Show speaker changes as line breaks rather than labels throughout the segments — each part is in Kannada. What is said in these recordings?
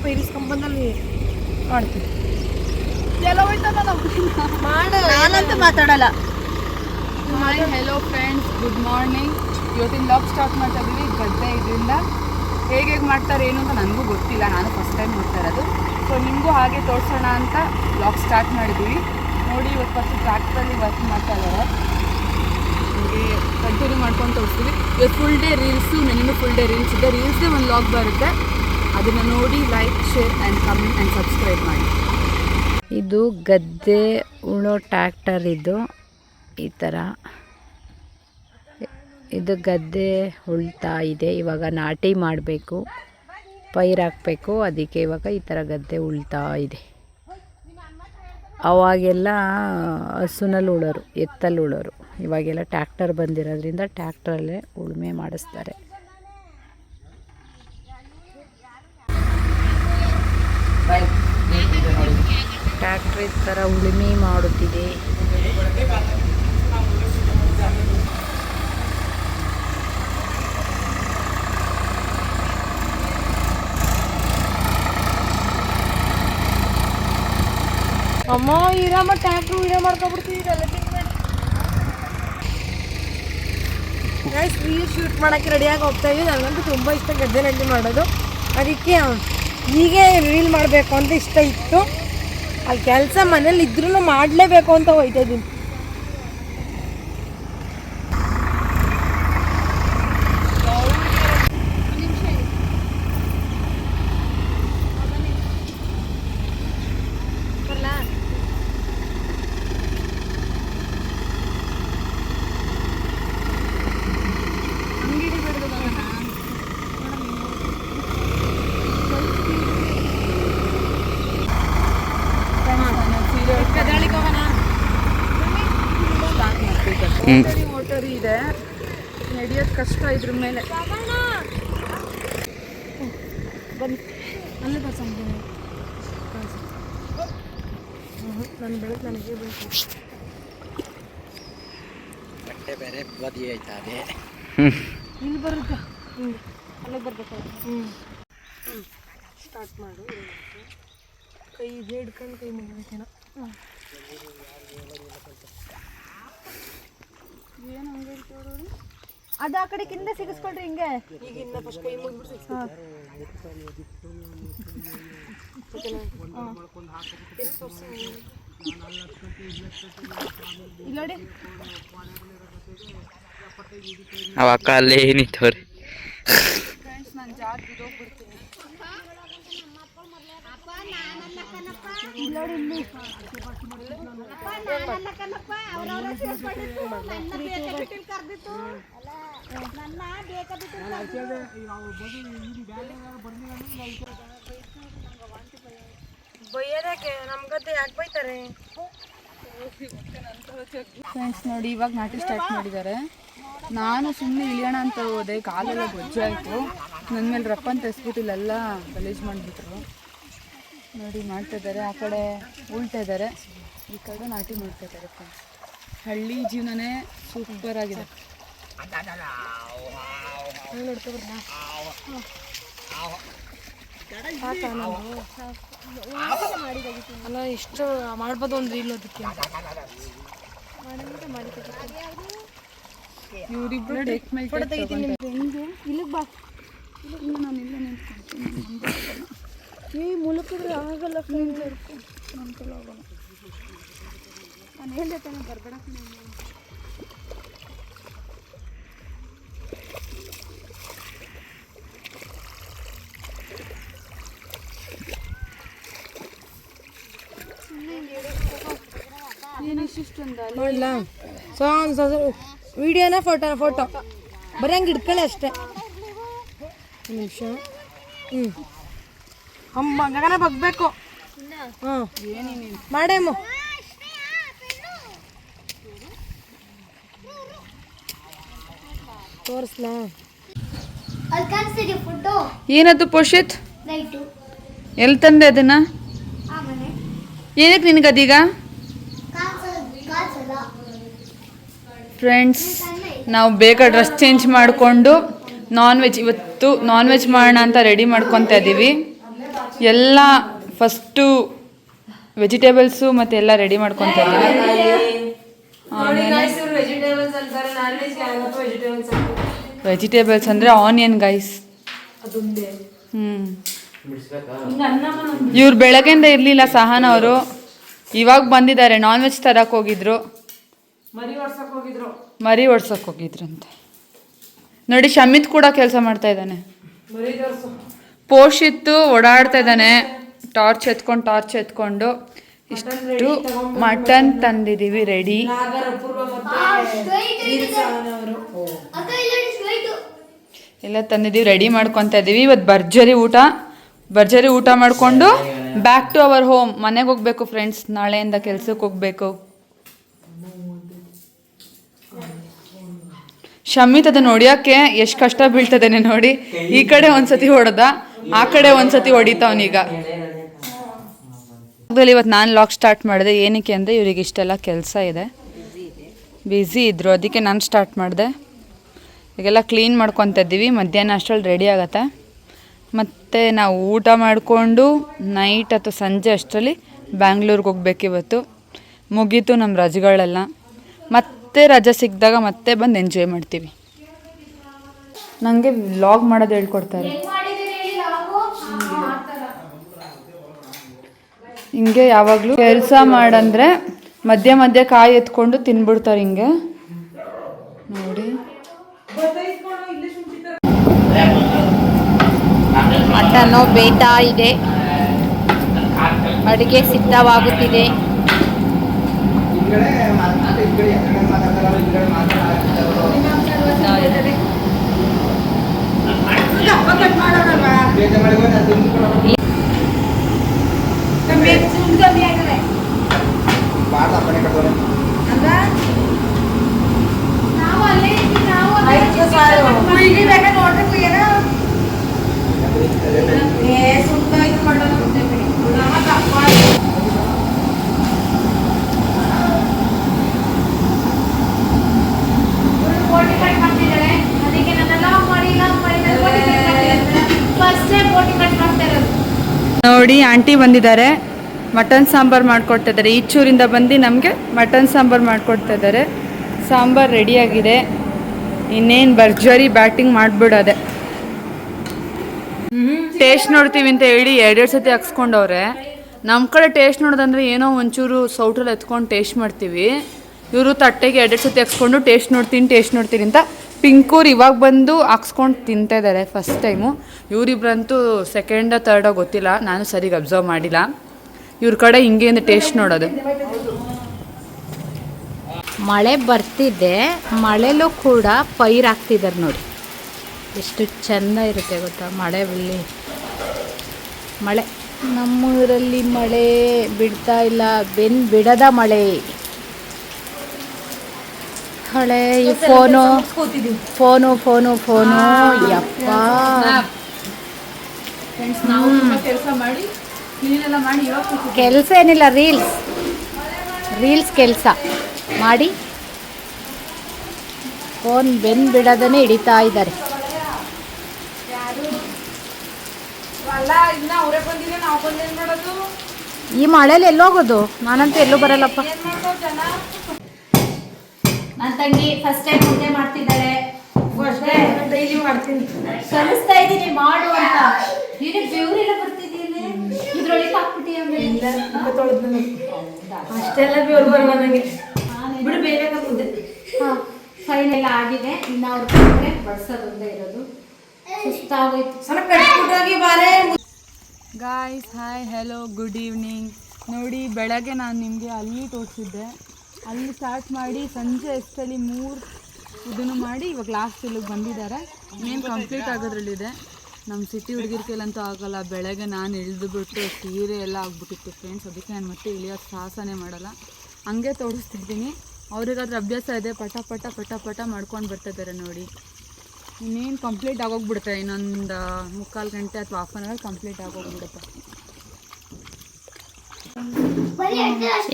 ಸ್ವಲ್ಪ ಇರಿಸ್ಕೊಂಬಂದಲ್ಲಿ ಮಾಡ್ತೀನಿ ಮಾಡ.
ನಾನಂತೂ ಮಾತಾಡಲ್ಲ.
Hi hello friends good morning ಇವತ್ತಿನ ಲಾಗ್ ಸ್ಟಾರ್ಟ್ ಮಾಡ್ತಾ ಇದ್ದೀವಿ ಗದ್ದೆ ಇದರಿಂದ ಹೇಗೆ ಹೇಗೆ ಮಾಡ್ತಾರೆ ಏನು ಅಂತ ನನಗೂ ಗೊತ್ತಿಲ್ಲ. ನಾನು ಫಸ್ಟ್ ಟೈಮ್ ನೋಡ್ತಾ ಇರೋದು. ಸೊ ನಿಮಗೂ ಹಾಗೆ ತೋರಿಸೋಣ ಅಂತ ಲಾಗ್ ಸ್ಟಾರ್ಟ್ ಮಾಡಿದ್ವಿ. ನೋಡಿ ಇವತ್ತು ಫಸ್ಟ್ ಟ್ರ್ಯಾಕ್ಟ್ರಲ್ಲಿ ವರ್ಕ್ ಮಾಡ್ತಾ ಇದ್ದಾರೆ. ನಿಮಗೆ ಕಂಟಿನ್ಯೂ ಮಾಡ್ಕೊಂಡು ತೋರಿಸ್ತೀವಿ. ಇವತ್ತು ಫುಲ್ ಡೇ ರೀಲ್ಸು ನೆನ್ನೆ ಫುಲ್ ಡೇ ರೀಲ್ಸ್ ಇದೆ. ರೀಲ್ಸ್ದೇ ಒಂದು ಲಾಗ್ ಬರುತ್ತೆ. ಅದನ್ನು ನೋಡಿ like share and comment and subscribe ಮಾಡಿ.
ಇದು ಗದ್ದೆ ಉಣೋ ಟ್ಯಾಕ್ಟರ್ ಇದು, ಈ ಥರ ಇದು ಗದ್ದೆ ಉಳ್ತಾ ಇದೆ, ಇವಾಗ ನಾಟಿ ಮಾಡಬೇಕು. ಪೈರು ಹಾಕಬೇಕು, ಅದಕ್ಕೆ ಇವಾಗ ಈ ಥರ ಗದ್ದೆ ಉಳ್ತಾ ಇದೆ. ಅವಾಗೆಲ್ಲ ಹಸುನಲ್ಲಿ ಉಳೋರು, ಎತ್ತಲ್ಲಿ ಉಳೋರು. ಇವಾಗೆಲ್ಲ ಟ್ಯಾಕ್ಟರ್ ಬಂದಿರೋದ್ರಿಂದ ಟ್ಯಾಕ್ಟ್ರಲ್ಲೇ ಉಳುಮೆ ಮಾಡಿಸ್ತಾರೆ. ಈ ಥರ ಉಳುಮೆ ಮಾಡುತ್ತಿದೆ.
ಅಮ್ಮ, ಇರಮ್ಮ ಟ್ಯಾಕ್ಟ್ರು ವಿಡಿಯೋ ಮಾಡ್ಕೊಬಿಡ್ತೀವಿ ಗೈಸ್ ರೀಲ್ ಶೂಟ್ ಮಾಡೋಕ್ಕೆ ರೆಡಿಯಾಗಿ ಹೋಗ್ತಾ ಇದ್ದೀವಿ. ನನಗಂತೂ ತುಂಬ ಇಷ್ಟ ಗದ್ದೆ ನಡ್ಡಿ ಮಾಡೋದು. ಅದಕ್ಕೆ ಹೀಗೆ ರೀಲ್ ಮಾಡಬೇಕು ಅಂತ ಇಷ್ಟ ಇತ್ತು. ಅಲ್ಲಿ ಕೆಲಸ ಮನೇಲಿ ಇದ್ರೂ ಮಾಡಲೇಬೇಕು ಅಂತ ಹೋಯ್ತಾ ಇದ್ದೀನಿ.
ಮೋಟರಿ ಇದೆ. ನಡೆಯೋದು ಕಷ್ಟ ಇದ್ರ ಮೇಲೆ.
ಬನ್ನಿ. ಅಲ್ಲೇ ಬರ್ಸಂತೀನಿ ನನ್ನ ಬೆಳಕು ನನಗೆ ಬೇಕು.
ಬಟ್ಟೆ ಬೇರೆ ಬದಿ ಆಯ್ತಾ ಅದೇ
ಇಲ್ಲಿ ಬರುತ್ತೆ. ಹ್ಞೂ ಅಲ್ಲೇ ಬರ್ಬೇಕು. ಹ್ಞೂ ಹ್ಞೂ ಸ್ಟಾರ್ಟ್ ಮಾಡು. ಕೈ ಹಿಡ್ಕೊಂಡು ಕೈ ಮುಗಿಬೇಕೇನೋ. ಹ್ಞೂ
ಅದು ಆ ಕಡೆ ಕಿಂದ ಸಿಗಿಸ್ಕೊಳ್ರಿ ಹಿಂಗೆ.
ಈಗ ಇನ್ನ ಫಸ್ಟ್ ಕೈ ಮುಗಿಬಿಡ್ಸಿ
ಇಲ್ಲಿ ನೋಡಿ
ಅವ ಅಕ್ಕ ಅಲ್ಲೇ ನಿಂತವ್ರಿ.
ಫ್ರೆಂಡ್ಸ್ ನಾನು ಜಾರ್ ಬಿದ್ದೋಗ್ಬಿಡ್ತೀನಿ
ಯಾಕೆ ಬೈತಾರೆ
ಫ್ರೆಂಡ್ಸ್ ನೋಡಿ, ಇವಾಗ ನಾಟಿ ಸ್ಟಾರ್ಟ್ ಮಾಡಿದ್ದಾರೆ. ನಾನು ಸುಮ್ಮನೆ ಇಳಿಯೋಣ ಅಂತ ಹೋದೆ, ಕಾಲೆಲ್ಲ ಗೊಜ್ಜಾಯಿತು. ನನ್ನ ಮೇಲೆ ರಪ್ಪಂತ ಎಸ್ಬಿಟ್ಟು ಇಲ್ಲೆಲ್ಲ ಗಲೀಜು ಮಾಡಿಬಿಟ್ರು. ನೋಡಿ ಮಾಡ್ತಾ ಇದ್ದಾರೆ. ಆ ಕಡೆ ಉಳ್ತಾ ಇದ್ದಾರೆ. ಈ ಕಡೆ ನಾಟಿ ಮಾಡ್ತಾ ಇದ್ದಾರೆ ಹಳ್ಳಿ ಜೀವನನೇ ಸೂಪರ್ ಆಗಿದೆ.
ಅಲ್ಲ ಎಷ್ಟು ಮಾಡ್ಬೋದು ಒಂದು ರೀಲ್ ಅದಕ್ಕೆ.
ಇವರಿಬ್ರು ಟೇಕ್
ಇಲ್ಲಿಗೆ ಬಾ.
ನಾನು ಇಲ್ಲೇ ನಿಂತ್ಕೊಂತೀನಿ.
ಈ ಮುಳುಕಿದ್ರೆ ಆಗಲ್ಲ ಫ್ರೆಂಡ್ಸ್ ನಾನು ಹೇಳ್ದೆ ತಾನೆ, ಬರ್ಬೇಡ
ಏನು ಇಷ್ಟಿಷ್ಟೊಂದು
ಮಾಡಲ ಸೊ ಒಂದು ವಿಡಿಯೋನ ಫೋಟೋ ಫೋಟೋ ಬರೀ ಹಂಗೆ ಅಷ್ಟೇ. ನಿಮಿಷ. ಹ್ಞೂ ಅಮ್ಮ ಬಗ್ಬೇಕು. ಮಾಡೇಮು.
ಏನದು ಪೋಷಿತ್? ಎಲ್ಲಿ ತಂದೆ ಅದನ್ನ? ಏನಕ್ಕೆ ನಿನಗದೀಗ ಫ್ರೆಂಡ್ಸ್ ನಾವು ಬೇಗ ಡ್ರೆಸ್ ಚೇಂಜ್ ಮಾಡಿಕೊಂಡು ನಾನ್ ವೆಜ್ ಇವತ್ತು ನಾನ್ ವೆಜ್ ಮಾಡೋಣ ಅಂತ ರೆಡಿ ಮಾಡ್ಕೊತಾ ಇದ್ದೀವಿ ಎಲ್ಲ ಫಸ್ಟು ವೆಜಿಟೇಬಲ್ಸು ಮತ್ತೆ ಎಲ್ಲ ರೆಡಿ ಮಾಡ್ಕೊತಾ ಇದ್ದೀವಿ
ವೆಜಿಟೇಬಲ್ಸ್
ಅಂದರೆ ಆನಿಯನ್ ಗೈಸ್ ಹ್ಞೂ ಇವ್ರು ಬೆಳಗ್ಗೆಯಿಂದ ಇರಲಿಲ್ಲ ಸಹನ ಅವರು. ಇವಾಗ ಬಂದಿದ್ದಾರೆ ನಾನ್ ವೆಜ್ ತರಕ್ಕೆ ಹೋಗಿದ್ರು.
ಮರಿ ಓಡ್ಸಕ್ ಹೋಗಿದ್ರು.
ಮರಿ ಓಡ್ಸಕ್ಕೆ ಹೋಗಿದ್ರಂತೆ. ನೋಡಿ ಶಮಿತ್ ಕೂಡ ಕೆಲಸ ಮಾಡ್ತಾ ಇದ್ದಾನೆ. ಪೋಷಿತ್ತು ಓಡಾಡ್ತಾ ಇದ್ದಾನೆ. ಟಾರ್ಚ್ ಎತ್ಕೊಂಡು ಟಾರ್ಚ್ ಎತ್ಕೊಂಡು. ಇಷ್ಟು ಮಟನ್ ತಂದಿದ್ದೀವಿ ರೆಡಿ
ನಾಗರ ಪೂರ್ವ ಮತ್ತೆ ಅವರು
ಅಕ್ಕ ಇಲ್ಲ ಸ್ಟ್ರೈಟ್
ಎಲ್ಲ ತಂದಿದ್ದೀವಿ ರೆಡಿ ಮಾಡ್ಕೊತಾ ಇದ್ದೀವಿ. ಇವತ್ತು ಭರ್ಜರಿ ಊಟ. ಭರ್ಜರಿ ಊಟ ಮಾಡಿಕೊಂಡು ಬ್ಯಾಕ್ ಟು ಅವರ್ ಹೋಮ್ ಮನೆಗೆ ಹೋಗ್ಬೇಕು ಫ್ರೆಂಡ್ಸ್ ನಾಳೆಯಿಂದ ಕೆಲ್ಸಕ್ಕೆ ಹೋಗ್ಬೇಕು. ಶಮಿತ್ ಅದನ್ನ ಹೊಡಿಯೋಕ್ಕೆ ಎಷ್ಟು ಕಷ್ಟ ಬೀಳ್ತದೇನೆ ನೋಡಿ. ಈ ಕಡೆ ಒಂದ್ಸತಿ ಹೊಡೆದ ಆ ಕಡೆ ಒಂದ್ಸತಿ ಹೊಡಿತಾವನೀಗ. ಇವತ್ತು ನಾನು ಲಾಕ್ ಸ್ಟಾರ್ಟ್ ಮಾಡಿದೆ. ಏನಕ್ಕೆ ಅಂದರೆ ಇವ್ರಿಗೆ ಇಷ್ಟೆಲ್ಲ ಕೆಲಸ ಇದೆ. ಬ್ಯುಸಿ ಇದ್ರು. ಅದಕ್ಕೆ ನಾನು ಸ್ಟಾರ್ಟ್ ಮಾಡಿದೆ. ಈಗೆಲ್ಲ ಕ್ಲೀನ್ ಮಾಡ್ಕೊತ ಇದ್ದೀವಿ. ಮಧ್ಯಾಹ್ನ ಅಷ್ಟರಲ್ಲಿ ರೆಡಿ ಆಗತ್ತೆ. ಮತ್ತು ನಾವು ಊಟ ಮಾಡಿಕೊಂಡು ನೈಟ್ ಅಥವಾ ಸಂಜೆ ಅಷ್ಟರಲ್ಲಿ ಬ್ಯಾಂಗ್ಳೂರ್ಗೆ ಹೋಗ್ಬೇಕು ಇವತ್ತು. ಮುಗೀತು ನಮ್ಮ ರಜೆಗಳೆಲ್ಲ. ಮತ್ತೆ ರಜೆ ಸಿಕ್ಕಿದಾಗ ಮತ್ತೆ ಬಂದು ಎಂಜಾಯ್ ಮಾಡ್ತೀವಿ. ನನಗೆ ವ್ಲಾಗ್ ಮಾಡೋದು ಹೇಳ್ಕೊಡ್ತಾರೆ. ಹಿಂಗೆ ಯಾವಾಗಲೂ ಕೆಲಸ ಮಾಡಂದ್ರೆ ಮಧ್ಯ ಮಧ್ಯ ಕಾಯಿ ಎತ್ಕೊಂಡು ತಿನ್ಬಿಡ್ತಾರೆ ಹಿಂಗೆ. ನೋಡಿ.
ಮಟನ್ನು ಬೇಯ್ತಾ ಇದೆ. ಅಡುಗೆ ಸಿದ್ಧವಾಗುತ್ತಿದೆ.
ಆಯ್ತು ಸಾರು. ಇಲ್ಲಿ ಬೇಕಾದ್ರೆ ನೋಡ್ಬೇಕು ಏನೋ ಏ ಸುತ್ತಾಯ್ತು ಮಾಡೋದು ನಮ್ಮ ತಪ್ಪ
ಬೋಟಿ ಕಟ್ ಮಾಡ್ತಿದ್ದಾರೆ ಅದಕ್ಕೆ ನನ್ನ ಲಾಕ್ ಮಾಡಿ ಲಾಕ್ ಮಾಡಿ ಫಸ್ಟ್ ಟೈಮ್ ಬೋಟಿ ಕಟ್ ಮಾಡ್ತಾ ಇರೋದು
ನೋಡಿ ಆಂಟಿ ಬಂದಿದ್ದಾರೆ. ಮಟನ್ ಸಾಂಬಾರು ಮಾಡ್ಕೊಡ್ತಾ ಇದ್ದಾರೆ ಈಚೂರಿಂದ ಬಂದು ನಮಗೆ ಮಟನ್ ಸಾಂಬಾರು ಮಾಡ್ಕೊಡ್ತಾ ಇದ್ದಾರೆ ಸಾಂಬಾರು ರೆಡಿಯಾಗಿದೆ. ಇನ್ನೇನು ಭರ್ಜರಿ ಬ್ಯಾಟಿಂಗ್ ಮಾಡಿಬಿಡೋದೆ. ಟೇಸ್ಟ್ ನೋಡ್ತೀವಿ ಅಂತ ಹೇಳಿ ಎರಡೆರಡು ಸತಿ ಹಾಕ್ಸ್ಕೊಂಡವ್ರೆ. ನಮ್ಮ ಕಡೆ ಟೇಸ್ಟ್ ನೋಡೋದಂದ್ರೆ ಏನೋ ಒಂಚೂರು ಸೌಟಲ್ಲಿ ಎತ್ಕೊಂಡು ಟೇಸ್ಟ್ ಮಾಡ್ತೀವಿ. ಇವರು ತಟ್ಟೆಗೆ ಎರಡೆರಡು ಸತಿ ಹಾಕ್ಸ್ಕೊಂಡು ಟೇಸ್ಟ್ ನೋಡ್ತೀನಿ ಟೇಸ್ಟ್ ನೋಡ್ತೀನಿ ಅಂತ ಪಿಂಕೂರ್ ಇವಾಗ ಬಂದು ಹಾಕ್ಸ್ಕೊಂಡು ತಿಂತಾಯಿದ್ದಾರೆ ಫಸ್ಟ್ ಟೈಮು ಇವರಿಬ್ರಂತೂ ಸೆಕೆಂಡ ತರ್ಡ ಗೊತ್ತಿಲ್ಲ. ನಾನು ಸರಿಗೆ ಅಬ್ಸರ್ವ್ ಮಾಡಿಲ್ಲ. ಇವ್ರ ಕಡೆ ಹಿಂಗೆ ಟೇಸ್ಟ್ ನೋಡೋದು.
ಮಳೆ ಬರ್ತಿದ್ದೆ ಮಳೆಲೂ ಕೂಡ ಪೈರ್ ಹಾಕ್ತಿದ್ದಾರೆ ನೋಡಿ. ಎಷ್ಟು ಚೆಂದ ಇರುತ್ತೆ ಗೊತ್ತಾ? ಮಳೆ ಬಿಳಿ ಮಳೆ. ನಮ್ಮೂರಲ್ಲಿ ಮಳೆ ಬಿಡ್ತಾ ಇಲ್ಲ. ಬೆನ್ ಬಿಡದ ಮಳೆ. ಹಳೆ ಈ ಫೋನು ಫೋನು ಫೋನು ಫೋನು ಯಪ್ಪ.
ಕೆಲಸ
ಏನಿಲ್ಲ ರೀಲ್ಸ್. ರೀಲ್ಸ್ ಕೆಲಸ. ಮಾಡಿ. ಫೋನ್ ಬೆನ್ ಬಿಡೋದನ್ನೇ ಹಿಡಿತಾ ಇದ್ದಾರೆ. ಈ ಮಳೇಲಿ ಎಲ್ಲೋಗೋದು? ನಾನಂತೂ ಎಲ್ಲೂ ಬರಲ್ಲಪ್ಪ.
ನನ್ನ ತಂಗಿ ಫಸ್ಟ್ ಟೈಮ್ ಮುದ್ದೆ ಮಾಡ್ತಿದ್ದಾಳೆ
ಫಸ್ಟ್ ಡೈಲಿ ಮಾಡ್ತೀನಿ.
ಕಲಿಸ್ತಾ ಇದ್ದೀನಿ ಮಾಡು ಅಂತ. ನೀನು ಬೆವರೆಲ್ಲ ಬರ್ತಿದ್ದೀನಿ ಇದ್ರೊಳಗೆ ಹಾಕ್ಬಿಟ್ಟಿ ಆಮೇಲೆ.
ಅಷ್ಟೆಲ್ಲ ಬೇರು ಬರಲ್ಲ ನನಗೆ. ಬಿಡು ಬೇರೆ ಮುಂದೆ
ಹಾಂ ಫೈನ್ ಎಲ್ಲ ಆಗಿದೆ. ಇನ್ನು ಅವ್ರು ಕಡೆ ಬಡ್ಸೋದೊಂದೇ ಇರೋದು. ಸುಸ್ತಾಗೋಯ್ತು.
ಸ್ವಲ್ಪ ಕಟ್ಬಿಟ್ಟೋಗಿ ಬಾರೆ.
Guys hi hello good evening ನೋಡಿ ಬೆಳಗ್ಗೆ ನಾನು ನಿಮಗೆ ಅಲ್ಲಿ ತೋರಿಸಿದ್ದೆ. ಅಲ್ಲಿ ಸ್ಟಾರ್ಟ್ ಮಾಡಿ ಸಂಜೆ ಎಷ್ಟಲ್ಲಿ ಮೂರು ಇದನ್ನು ಮಾಡಿ ಇವಾಗ ಲಾಸ್ಟ್ ಇಲ್ಲಿಗೆ ಬಂದಿದ್ದಾರೆ. ಇನ್ನೇನು ಕಂಪ್ಲೀಟ್ ಆಗೋದ್ರಲ್ಲಿದೆ. ನಮ್ಮ ಸಿಟಿ ಹುಡುಗಿರ್ಕೆಲ್ಲಂತೂ ಕೈಲಂತೂ ಆಗಲ್ಲ. ಬೆಳಗ್ಗೆ ನಾನು ಇಳಿದು ಬಿಟ್ಟು ಸೀರೆ ಎಲ್ಲ ಆಗ್ಬಿಟ್ಟಿತ್ತು ಫ್ರೆಂಡ್ಸ್ ಅದಕ್ಕೆ ನಾನು ಮತ್ತೆ ಇಳಿಯೋ ಸಾಹಸನೇ ಮಾಡಲ್ಲ. ಹಂಗೆ ತೋರಿಸ್ತಿದ್ದೀನಿ. ಅವ್ರಿಗಾದ್ರೆ ಅಭ್ಯಾಸ ಇದೆ, ಪಟ ಪಟ ಪಟ ಪಟ ಮಾಡ್ಕೊಂಡು ಬರ್ತಿದ್ದಾರೆ ನೋಡಿ. ಇನ್ನೇನು ಕಂಪ್ಲೀಟ್ ಆಗೋಗ್ಬಿಡುತ್ತೆ. ಇನ್ನೊಂದು, ಮುಕ್ಕಾಲು ಗಂಟೆ ಅಥವಾ ಹಾಫ್ ಆನ್ ಅವರ್ ಕಂಪ್ಲೀಟ್ ಆಗೋಗ್ಬಿಡುತ್ತೆ.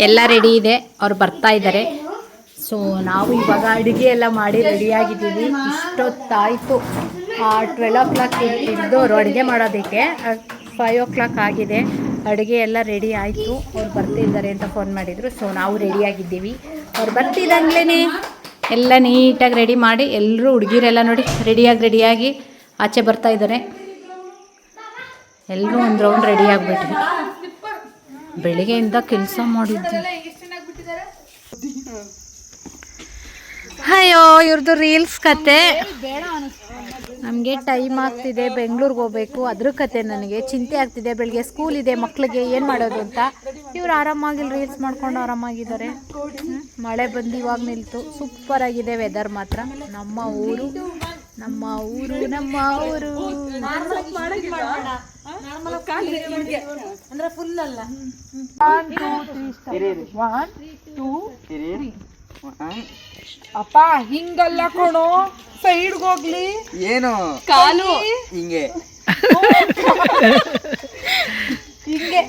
ಎಲ್ಲ ರೆಡಿ ಇದೆ. ಅವ್ರು ಬರ್ತಾ ಇದ್ದಾರೆ. ಸೊ ನಾವು ಇವಾಗ ಅಡುಗೆ ಎಲ್ಲ ಮಾಡಿ ರೆಡಿಯಾಗಿದ್ದೀವಿ ಇಷ್ಟೊತ್ತಾಯಿತು. ಟ್ವೆಲ್ ಓ ಕ್ಲಾಕ್ ಇದ್ದವರು ಅಡುಗೆ ಮಾಡೋದಕ್ಕೆ ಫೈವ್ ಓ ಕ್ಲಾಕ್ ಆಗಿದೆ. ಅಡುಗೆ ಎಲ್ಲ ರೆಡಿ ಆಯಿತು. ಅವ್ರು ಬರ್ತಿದ್ದಾರೆ ಅಂತ ಫೋನ್ ಮಾಡಿದರು. ಸೊ ನಾವು ರೆಡಿಯಾಗಿದ್ದೀವಿ ಅವ್ರು ಬರ್ತಿದ್ದಂಗ್ಲೇ ಎಲ್ಲ ನೀಟಾಗಿ ರೆಡಿ ಮಾಡಿ ಎಲ್ಲರೂ ಹುಡುಗಿರೆಲ್ಲ ನೋಡಿ ರೆಡಿಯಾಗಿ ರೆಡಿಯಾಗಿ ಆಚೆ ಬರ್ತಾ ಇದ್ದಾರೆ. ಎಲ್ಲರೂ ಒಂದು ರೌಂಡ್ ರೆಡಿ ಬೆಳಿಗ್ಗೆಯಿಂದ ಕೆಲಸ ಮಾಡಿದ್ವಿ. ಅಯ್ಯೋ ಇವ್ರದ್ದು ರೀಲ್ಸ್ ಕತೆ. ನಮಗೆ ಟೈಮ್ ಆಗ್ತಿದೆ, ಬೆಂಗಳೂರಿಗೆ ಹೋಗ್ಬೇಕು. ಅದ್ರ ಕತೆ ನನಗೆ. ಚಿಂತೆ ಆಗ್ತಿದೆ ಬೆಳಿಗ್ಗೆ ಸ್ಕೂಲ್ ಇದೆ ಮಕ್ಕಳಿಗೆ ಏನು ಮಾಡೋದು ಅಂತ. ಇವ್ರು ಆರಾಮಾಗಿ ರೀಲ್ಸ್ ಮಾಡ್ಕೊಂಡು ಆರಾಮಾಗಿದ್ದಾರೆ ಮಳೆ ಬಂದು ಇವಾಗ ನಿಲ್ತು. ಸೂಪರ್ ಆಗಿದೆ ವೆದರ್ ಮಾತ್ರ. ನಮ್ಮ ಊರು ನಮ್ಮ ಊರು ನಮ್ಮ ಊರು.
ಅಂದ್ರೆ ಫುಲ್ ಅಲ್ಲ. ಅಪ್ಪ ಹಿಂಗಲ್ಲ ಕಣೋ ಸೈಡ್ಗೆ ಹೋಗ್ಲಿ.
ಏನು?
ಕಾಲು.
ಹಿಂಗೆ.
ಹಿಂಗೆ.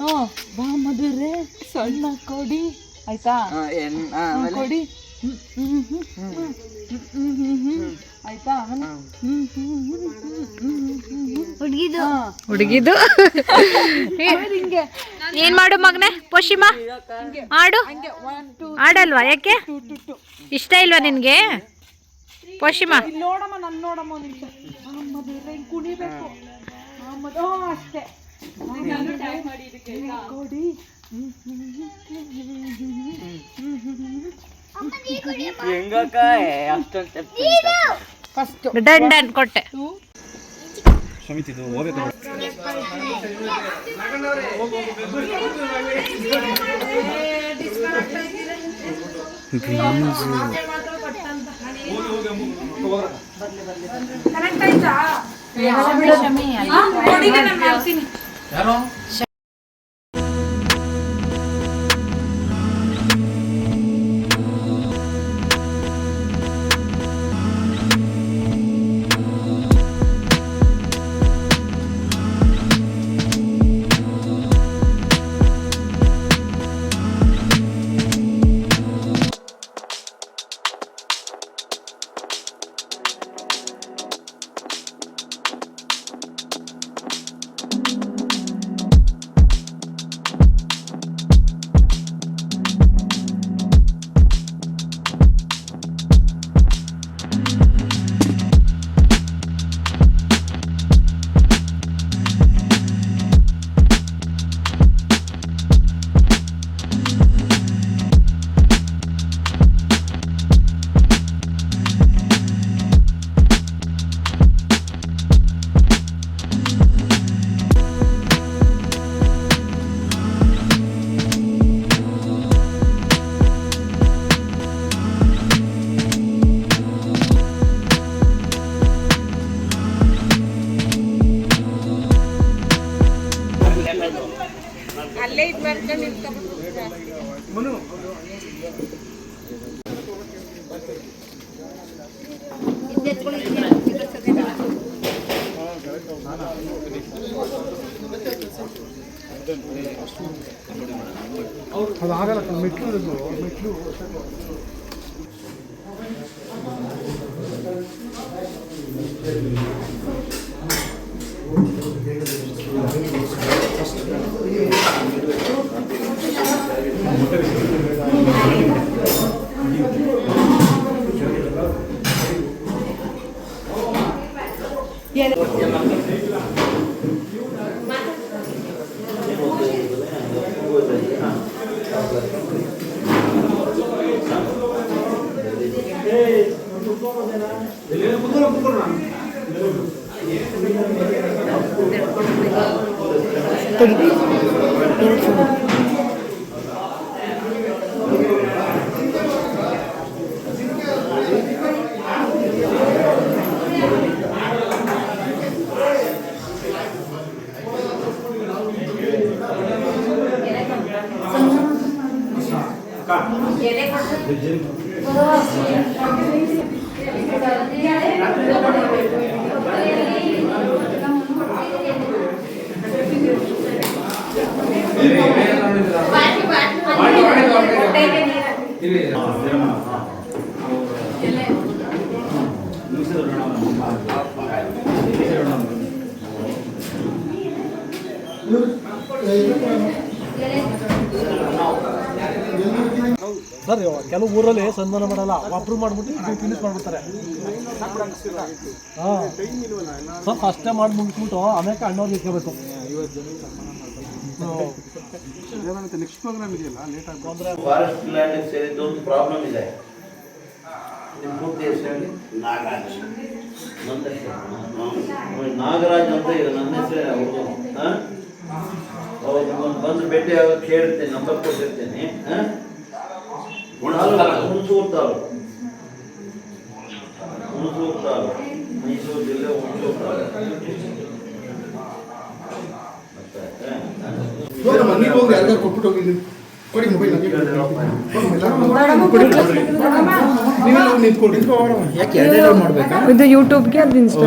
ಹ್ಞೂ ಬಾ ಮದುವೆ ಸಣ್ಣ ಕೊಡಿ. ಆಯ್ತಾ ಕೊಡಿ. ಆಯ್ತಾ.
ಹುಡುಗಿದು
ಹಿಂಗೆ
ಏನ್ ಮಾಡು ಮಗನೆ ಪೋಷಿಮ ಆಡು ಆಡಲ್ವಾ ಯಾಕೆ ಇಷ್ಟ ಇಲ್ವಾ ನಿನ್ಗೆ ಪೋಷಿಮ
ನೋಡಮ್ಮ ನನ್ ನೋಡಮ್ಮ ಕುಣಿಬೇಕು ಅಷ್ಟೇ ಕೊಡಿ
ಹೆಂಗಕ್ಕ ಅಷ್ಟೊಂದು
ಫಸ್ಟ್
ಡನ್ ಡನ್ ಕೊಟ್ಟೆ
ಕರೆಕ್ಟ್ ಆಯ್ತಾ? ಕೊಡಿಗೆ Thank you.
ಸರ್ ಕೆಲವು ಊರಲ್ಲಿ ಸನ್ಮಾನ ಮಾಡಲ್ಲ ಅಪ್ರೂವ್ ಮಾಡ್ಬಿಟ್ಟು ಫಿನಿಶ್ ಮಾಡ್ಬಿಡ್ತಾರೆ. ಹಾಂ. ಸರ್ ಫಸ್ಟೇ ಮಾಡಿ ಮುಗಿಸ್ಬಿಟ್ಟು ಆಮೇಲೆ ಅಣ್ಣವ್ರಿಗೆ ಇಟ್ಕೋಬೇಕು
ಫಾರೆಸ್ಟ್ ಲ್ಯಾಂಡ್ ಸೇರಿದ್ದು ಒಂದು ಪ್ರಾಬ್ಲಮ್ ಇದೆ. ನಿಮ್ಮ ಪೂರ್ತಿ ಹೆಸರು ನಾಗರಾಜ್. ನನ್ನ ನಾಗರಾಜ್ ಅಂತ ಇದೆ. ನನ್ನ ಹೆಸರೇ ಹಾಂ? ಒಂದು ಬಂದು ಭೇಟಿ ಆಗೋಕೆ ಕೇಳ್ತೀನಿ ನಂಬರ್ ಕೊಟ್ಟಿರ್ತೇನೆ ಹುಣಸೂರು ತಾಲೂಕು. ಹುಣಸೂರು ತಾಲೂಕು. ಮೈಸೂರು ಜಿಲ್ಲೆ ಹುಣಸೂರು ತಾಲೂಕು. ಗೊತ್ತಾಯ್ತಾ?
ನೀವು ಹೋಗಿ ಯಾರಿಗಾರು ಕೊಟ್ಬಿಟ್ಟು ಹೋಗಿ ನೀವು. ಕೊಡಿ ಮೊಬೈಲ್ ನೀವೆಲ್ಲ ನಿಂತ್ಕೊಳ್ಳಿ ಯಾಕೆ ಎರಡೆರಡು ಮಾಡ್ಬೇಕಾ?
ಇದು ಯೂಟ್ಯೂಬ್ಗೆ ಅದು ಇನ್ಸ್ಟಾ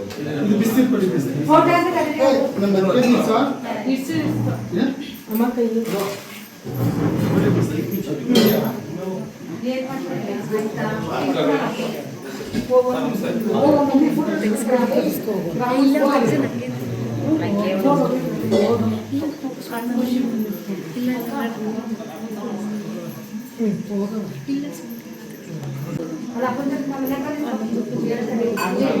ದೇವರು ನಮ್ಮ ದೇವರು ಓದಿಸ್ಬೇಕು ನಮ್ಮ
ಇದು ಬಿಸ್ನೀರು ಕೊಡಿ, ಬಿಸ್ನೀರು. ಏ, ನಮ್ಮ ಅತ್ತಿಗೆ ನೀರು ಸರ್? ಏ?
ಅಮ್ಮ ಕೈಲಿ
ನೀವು ಇಮಿಡಿಯೇಟ್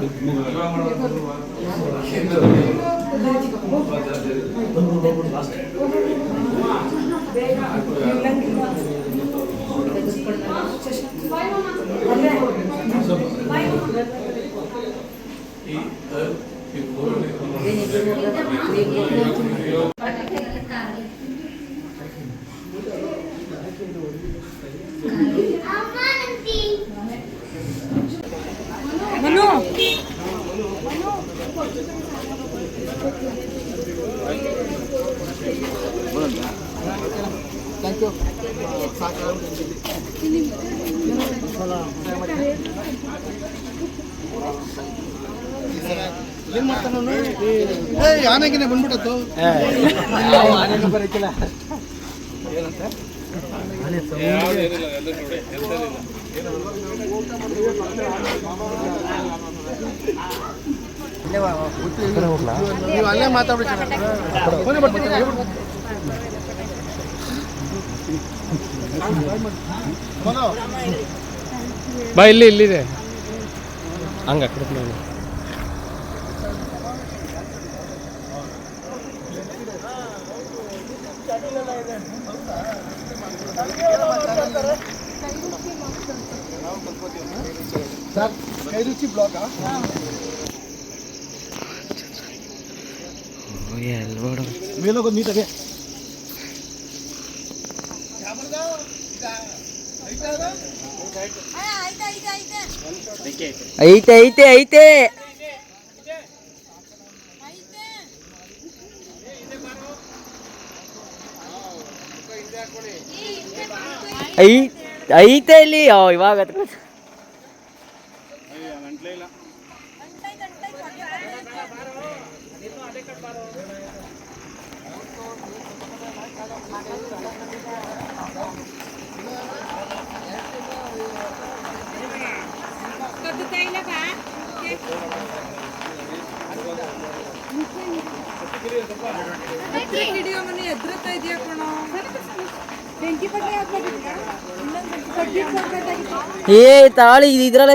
ಹೋಗಿ. ಅದಕ್ಕೆ ಆಯ್ತು ಮೇಡಮ್. ಏನ್ ಮಾಡ್ತಾನ ಅವ್ನು? ಏ ಬಂದ್ಬಿಟ್ಟು ನೀವು ಅಲ್ಲೇ ಮಾತಾಡ್ಬಿಟ್ಟು
ಬಾ ಇಲ್ಲಿ ಇಲ್ಲಿದೆ. ಹಂಗ.
ಸರ್ ಕೈ ರುಚಿ ಬ್ಲಾಕಾ ಮೇಲೋಗೋದು ನೀಟಾಗೆ.
ಐತೆ ಐತೆ ಐತೆ. ಐತೆ ಇಲ್ಲಿ ಓ, ಇವಾಗ ಹತ್ರ- ಏ ತಾಳಿ ಇದು ಇದ್ರಲ್ಲ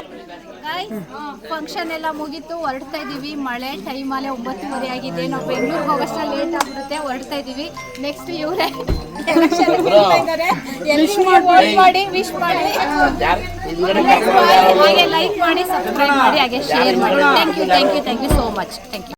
ಫಂಕ್ಷನ್ ಎಲ್ಲ ಮುಗೀತು ಹೊರಡ್ತಾ ಇದೀವಿ. ಮಳೆ ಟೈಮಲ್ಲೇ ಒಂಬತ್ತುವರೆ ಆಗಿದೆ. ನಾವು ಬೆಂಗಳೂರಿಗೆ ಹೋಗೋಷ್ಟರಲ್ಲಿ ಲೇಟ್ ಆಗ್ಬಿಡುತ್ತೆ. ಹೊರಡ್ತಾ ಇದೀವಿ. ನೆಕ್ಸ್ಟ್ ಇವರೇ ಮಾಡಿ. ವಿಶ್ ಮಾಡಿ ಹಾಗೆ ಲೈಕ್ ಮಾಡಿ ಸಬ್ಸ್ಕ್ರೈಬ್ ಮಾಡಿ ಹಾಗೆ ಶೇರ್ ಮಾಡಿ. Thank you thank you thank you so much thank you